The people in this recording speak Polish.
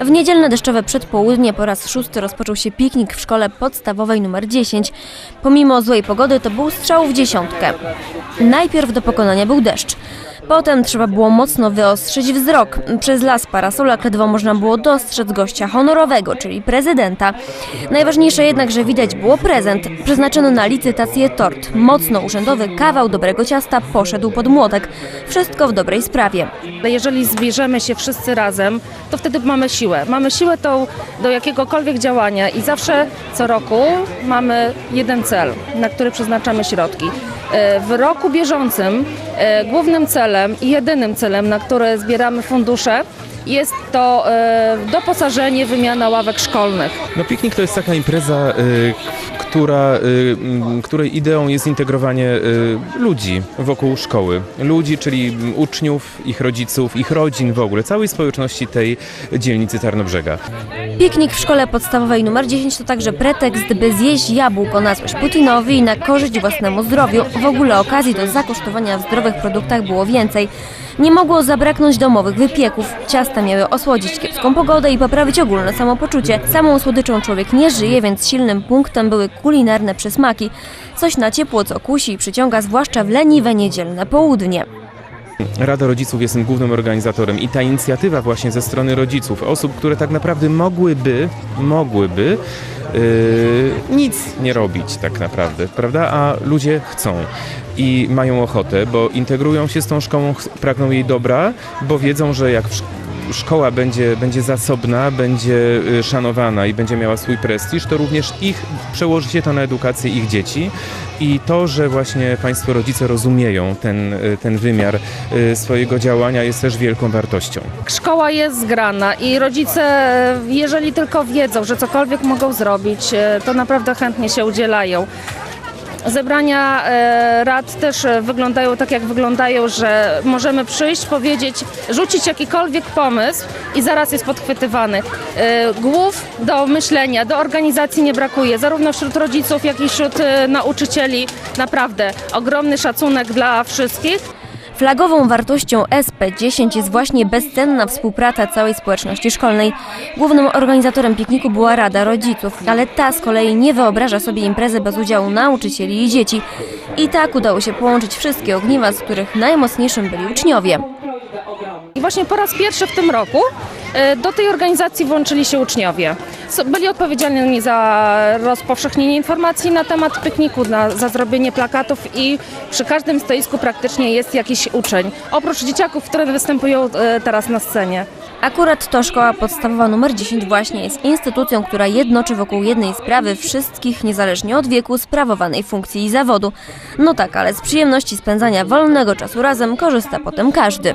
W niedzielne deszczowe przedpołudnie po raz szósty rozpoczął się piknik w szkole podstawowej nr 10. Pomimo złej pogody to był strzał w dziesiątkę. Najpierw do pokonania był deszcz. Potem trzeba było mocno wyostrzyć wzrok. Przez las parasolak ledwo można było dostrzec gościa honorowego, czyli prezydenta. Najważniejsze jednak, że widać było prezent. Przeznaczony na licytację tort. Mocno urzędowy kawał dobrego ciasta poszedł pod młotek. Wszystko w dobrej sprawie. Jeżeli zbierzemy się wszyscy razem, to wtedy mamy siłę. Mamy siłę tą do jakiegokolwiek działania i zawsze co roku mamy jeden cel, na który przeznaczamy środki. E, W roku bieżącym e, głównym celem i jedynym celem, na które zbieramy fundusze, jest to e, doposażenie, wymiana ławek szkolnych. No piknik to jest taka impreza, która, y, której ideą jest integrowanie y, ludzi wokół szkoły. Ludzi, czyli uczniów, ich rodziców, ich rodzin w ogóle, całej społeczności tej dzielnicy Tarnobrzega. Piknik w szkole podstawowej nr 10 to także pretekst, by zjeść jabłko na złość Putinowi i na korzyść własnemu zdrowiu. W ogóle okazji do zakosztowania w zdrowych produktach było więcej. Nie mogło zabraknąć domowych wypieków. Ciasta miały osłodzić kiepską pogodę i poprawić ogólne samopoczucie. Samą słodyczą człowiek nie żyje, więc silnym punktem były kulinarne przysmaki. Coś na ciepło, co kusi i przyciąga zwłaszcza w leniwe niedzielne południe. Rada Rodziców jest tym głównym organizatorem i ta inicjatywa właśnie ze strony rodziców, osób, które tak naprawdę mogłyby, mogłyby yy, nic nie robić tak naprawdę, prawda? A ludzie chcą i mają ochotę, bo integrują się z tą szkołą, pragną jej dobra, bo wiedzą, że jak w szkoła będzie, będzie zasobna, będzie y, szanowana i będzie miała swój prestiż, to również ich przełoży się to na edukację ich dzieci i to, że właśnie Państwo rodzice rozumieją ten, y, ten wymiar y, swojego działania jest też wielką wartością. Szkoła jest zgrana i rodzice, jeżeli tylko wiedzą, że cokolwiek mogą zrobić, to naprawdę chętnie się udzielają. Zebrania e, rad też e, wyglądają tak, jak wyglądają, że możemy przyjść, powiedzieć, rzucić jakikolwiek pomysł i zaraz jest podchwytywany. E, Głów do myślenia, do organizacji nie brakuje, zarówno wśród rodziców, jak i wśród nauczycieli. Naprawdę ogromny szacunek dla wszystkich. Flagową wartością SP10 jest właśnie bezcenna współpraca całej społeczności szkolnej. Głównym organizatorem pikniku była Rada Rodziców, ale ta z kolei nie wyobraża sobie imprezy bez udziału nauczycieli i dzieci. I tak udało się połączyć wszystkie ogniwa, z których najmocniejszym byli uczniowie. I właśnie po raz pierwszy w tym roku e, do tej organizacji włączyli się uczniowie. Byli odpowiedzialni za rozpowszechnienie informacji na temat pikniku, za zrobienie plakatów i przy każdym stoisku praktycznie jest jakiś uczeń. Oprócz dzieciaków, które występują e, teraz na scenie. Akurat to szkoła podstawowa nr 10 właśnie jest instytucją, która jednoczy wokół jednej sprawy wszystkich, niezależnie od wieku, sprawowanej funkcji i zawodu. No tak, ale z przyjemności spędzania wolnego czasu razem korzysta potem każdy.